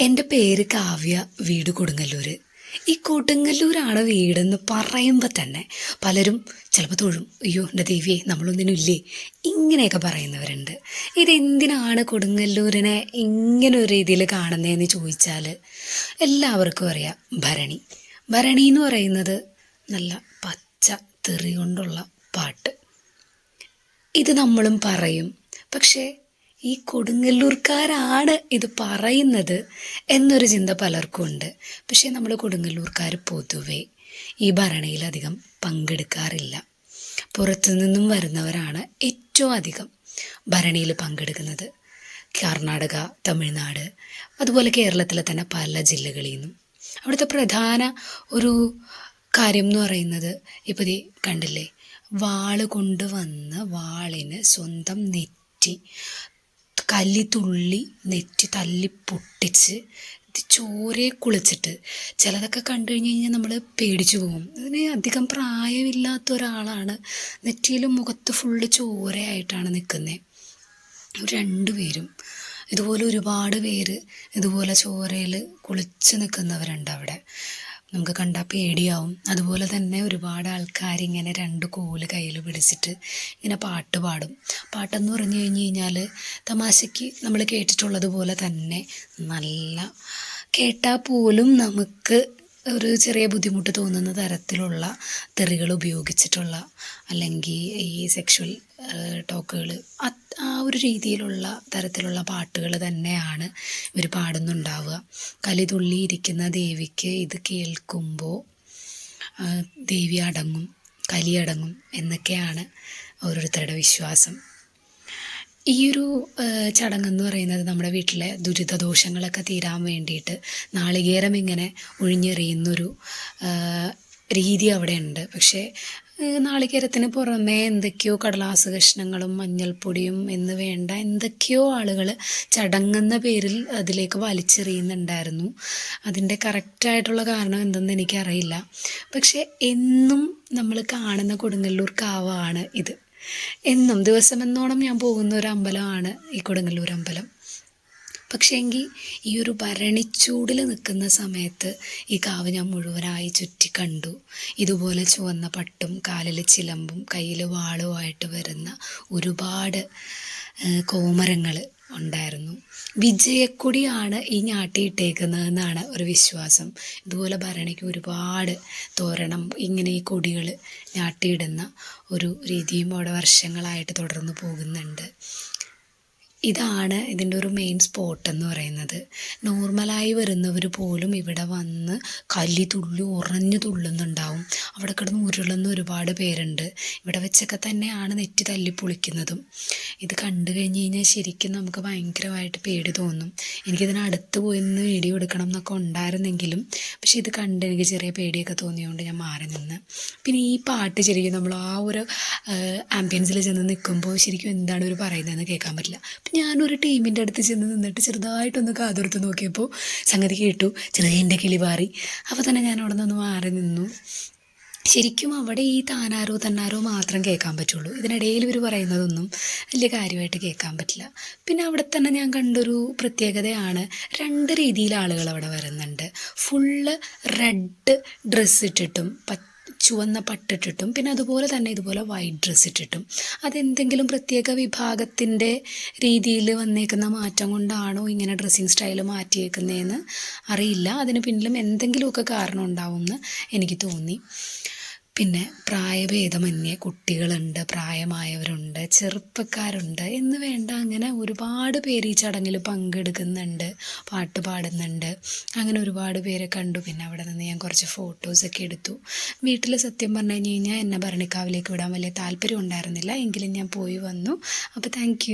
എന്റെ പേര് കാവ്യ വീട് കൊടുങ്ങല്ലൂർ ഈ കൊടുങ്ങല്ലൂരാണ് വീടെന്ന് പറയുമ്പോൾ തന്നെ പലരും ചിലപ്പോൾ തൊഴും. അയ്യോ എന്റെ ദേവിയെ നമ്മളൊന്നിനും ഇല്ലേ? ഇങ്ങനെയൊക്കെ പറയുന്നവരുണ്ട്. ഇതെന്തിനാണ് കൊടുങ്ങല്ലൂരിനെ ഇങ്ങനെ ഒരു രീതിയിൽ കാണുന്നതെന്ന് ചോദിച്ചാൽ എല്ലാവർക്കും അറിയാം ഭരണി. ഭരണി എന്ന് പറയുന്നത് നല്ല പച്ച തെറി കൊണ്ടുള്ള പാട്ട്. ഇത് നമ്മളും പറയും. പക്ഷേ ഈ കൊടുങ്ങല്ലൂർക്കാരാണ് ഇത് പറയുന്നത് എന്നൊരു ചിന്ത പലർക്കും ഉണ്ട്. പക്ഷേ നമ്മൾ കൊടുങ്ങല്ലൂർക്കാർ പൊതുവെ ഈ ഭരണിയിലധികം പങ്കെടുക്കാറില്ല. പുറത്തു നിന്നും വരുന്നവരാണ് ഏറ്റവും അധികം ഭരണിയിൽ പങ്കെടുക്കുന്നത്. കർണാടക തമിഴ്നാട് അതുപോലെ കേരളത്തിലെ തന്നെ പല ജില്ലകളിൽ നിന്നും. അവിടുത്തെ പ്രധാന ഒരു കാര്യം എന്ന് പറയുന്നത് ഇപ്പോൾ കണ്ടില്ലേ? വാൾ കൊണ്ടുവന്ന് വാളിന് സ്വന്തം നെറ്റി കലിതുള്ളി നെറ്റി തല്ലി പൊട്ടിച്ച് ചോരയെ കുളിച്ചിട്ട് ചിലതൊക്കെ കണ്ടു കഴിഞ്ഞ് കഴിഞ്ഞാൽ നമ്മൾ പേടിച്ചു പോകും. അതിന് അധികം പ്രായമില്ലാത്ത ഒരാളാണ്. നെറ്റിയിലും മുഖത്ത് ഫുള്ള് ചോരയായിട്ടാണ് നിൽക്കുന്നത് രണ്ടുപേരും ഇതുപോലെ ഒരുപാട് പേര് ഇതുപോലെ ചോരയിൽ കുളിച്ച് നിൽക്കുന്നവരുണ്ട് അവിടെ. നമുക്ക് കണ്ടാൽ പേടിയാവും. അതുപോലെ തന്നെ ഒരുപാട് ആൾക്കാർ ഇങ്ങനെ രണ്ട് കോൽ കയ്യിൽ പിടിച്ചിട്ട് ഇങ്ങനെ പാട്ട് പാടും. പാട്ടെന്ന് പറഞ്ഞു കഴിഞ്ഞ് കഴിഞ്ഞാൽ തമാശയ്ക്ക് നമ്മൾ കേട്ടിട്ടുള്ളത് പോലെ തന്നെ നല്ല കേട്ടാൽ പോലും നമുക്ക് ഒരു ചെറിയ ബുദ്ധിമുട്ട് തോന്നുന്ന തരത്തിലുള്ള തെറികൾ ഉപയോഗിച്ചിട്ടുള്ള അല്ലെങ്കിൽ ഈ സെക്ഷൽ ടോക്കുകൾ ആ ഒരു രീതിയിലുള്ള തരത്തിലുള്ള പാട്ടുകൾ തന്നെയാണ് ഇവർ പാടുന്നുണ്ടാവുക. കലിതുള്ളിയിരിക്കുന്ന ദേവിക്ക് ഇത് കേൾക്കുമ്പോൾ ദേവി അടങ്ങും കലിയടങ്ങും എന്നൊക്കെയാണ് ഓരോരുത്തരുടെ വിശ്വാസം. ഈ ഒരു ചടങ്ങെന്ന് പറയുന്നത് നമ്മുടെ വീട്ടിലെ ദുരിതദോഷങ്ങളൊക്കെ തീരാൻ വേണ്ടിയിട്ട് നാളികേരം ഇങ്ങനെ ഒഴിഞ്ഞെറിയുന്നൊരു രീതി അവിടെ ഉണ്ട് പക്ഷേ നാളികേരത്തിന് പുറമേ എന്തൊക്കെയോ കടലാസ് കഷ്ണങ്ങളും മഞ്ഞൾപ്പൊടിയും എന്ന് വേണ്ട എന്തൊക്കെയോ ആളുകൾ ചടങ്ങെന്ന പേരിൽ അതിലേക്ക് വലിച്ചെറിയുന്നുണ്ടായിരുന്നു. അതിന്റെ കറക്റ്റായിട്ടുള്ള കാരണം എന്തെന്ന് എനിക്കറിയില്ല. പക്ഷേ എന്നും നമ്മൾ കാണുന്ന കൊടുങ്ങല്ലൂർ കാവാണ് ഇത്. എന്നും ദിവസമെന്നോണം ഞാൻ പോകുന്ന ഒരു അമ്പലമാണ് ഈ കൊടുങ്ങല്ലൂർ അമ്പലം. പക്ഷേ എങ്കിൽ ഈ ഒരു ഭരണിച്ചൂടിൽ നിൽക്കുന്ന സമയത്ത് ഈ കാവ് ഞാൻ മുഴുവനായി ചുറ്റി കണ്ടു. ഇതുപോലെ ചുവന്ന പട്ടും കാലിൽ ചിലമ്പും കയ്യിൽ വാളുമായിട്ട് വരുന്ന ഒരുപാട് കോമരങ്ങൾ ഉണ്ടായിരുന്നു. വിജയക്കൊടിയാണ് ഈ ഞാട്ടിയിട്ടേക്കുന്നതെന്നാണ് ഒരു വിശ്വാസം. ഇതുപോലെ ഭരണിക്ക് ഒരുപാട് തോരണം ഇങ്ങനെ ഈ കൊടികൾ ഞാട്ടിയിടുന്ന ഒരു രീതിയും അവിടെ വർഷങ്ങളായിട്ട് തുടർന്ന് പോകുന്നുണ്ട്. ഇതാണ് ഇതിന്റെ ഒരു മെയിൻ സ്പോട്ട് എന്ന് പറയുന്നത്. നോർമലായി വരുന്നവർ പോലും ഇവിടെ വന്ന് കല്ലി തുള്ളി ഉറഞ്ഞു തുള്ളുന്നുണ്ടാവും. അവിടെ കിടന്ന് ഉരുളുന്ന ഒരുപാട് പേരുണ്ട്. ഇവിടെ വെച്ചൊക്കെ തന്നെയാണ് നെറ്റി തല്ലി പൊളിക്കുന്നതും. ഇത് കണ്ടു കഴിഞ്ഞ് കഴിഞ്ഞാൽ ശരിക്കും നമുക്ക് ഭയങ്കരമായിട്ട് പേടി തോന്നും. എനിക്കിതിനടുത്ത് പോയി നിന്ന് വീഡിയോ എടുക്കണം എന്നൊക്കെ ഉണ്ടായിരുന്നെങ്കിലും പക്ഷെ ഇത് കണ്ട് എനിക്ക് ചെറിയ പേടിയൊക്കെ തോന്നിയതുകൊണ്ട് ഞാൻ മാറി നിന്ന്. പിന്നെ ഈ പാട്ട് ശരിക്കും നമ്മൾ ആ ഒരു ആംബിയൻസിൽ ചെന്ന് നിൽക്കുമ്പോൾ ശരിക്കും എന്താണ് ഒരു പറയുന്നതെന്ന് കേൾക്കാൻ പറ്റില്ല. അപ്പം ഞാനൊരു ടീമിന്റെ അടുത്ത് ചെന്ന് നിന്നിട്ട് ചെറുതായിട്ടൊന്ന് കാതോർത്ത് നോക്കിയപ്പോൾ സംഗതി കേട്ടു. ചെറിയ കിളി പാറി അപ്പോൾ തന്നെ ഞാൻ അവിടെ നിന്ന് മാറി നിന്നു. ശരിക്കും അവിടെ ഈ താനാരോ തന്നാരോ മാത്രം കേൾക്കാൻ പറ്റുള്ളൂ. ഇതിനിടയിൽ ഇവർ പറയുന്നതൊന്നും വലിയ കാര്യമായിട്ട് കേൾക്കാൻ പറ്റില്ല. പിന്നെ അവിടെ തന്നെ ഞാൻ കണ്ടൊരു പ്രത്യേകതയാണ്. രണ്ട് രീതിയിൽ ആളുകൾ അവിടെ വരുന്നുണ്ട്. ഫുള്ള് റെഡ് ഡ്രസ്സ് ഇട്ടിട്ടും ചുവന്ന പട്ടിട്ടിട്ടും പിന്നെ അതുപോലെ തന്നെ ഇതുപോലെ വൈറ്റ് ഡ്രസ്സ് ഇട്ടിട്ടും. അതെന്തെങ്കിലും പ്രത്യേക വിഭാഗത്തിന്റെ രീതിയിൽ വന്നേക്കുന്ന മാറ്റം കൊണ്ടാണോ ഇങ്ങനെ ഡ്രസ്സിങ് സ്റ്റൈൽ മാറ്റിയേക്കുന്നതെന്ന് അറിയില്ല. അതിന് പിന്നിലും എന്തെങ്കിലുമൊക്കെ കാരണം ഉണ്ടാവുമെന്ന് എനിക്ക് തോന്നി. പിന്നെ പ്രായഭേദമന്യേ കുട്ടികളുണ്ട് പ്രായമായവരുണ്ട് ചെറുപ്പക്കാരുണ്ട് എന്ന് വേണ്ട അങ്ങനെ ഒരുപാട് പേര് ഈ ചടങ്ങിൽ പങ്കെടുക്കുന്നുണ്ട് പാട്ട് പാടുന്നുണ്ട്. അങ്ങനെ ഒരുപാട് പേരെ കണ്ടു. പിന്നെ അവിടെ നിന്ന് ഞാൻ കുറച്ച് ഫോട്ടോസൊക്കെ എടുത്തു. വീട്ടിൽ സത്യം പറഞ്ഞു കഴിഞ്ഞ് കഴിഞ്ഞാൽ എന്നെ ഭരണിക്കാവിലേക്ക് വിടാൻ വലിയ താല്പര്യം ഉണ്ടായിരുന്നില്ല. എങ്കിലും ഞാൻ പോയി വന്നു. അപ്പോൾ താങ്ക്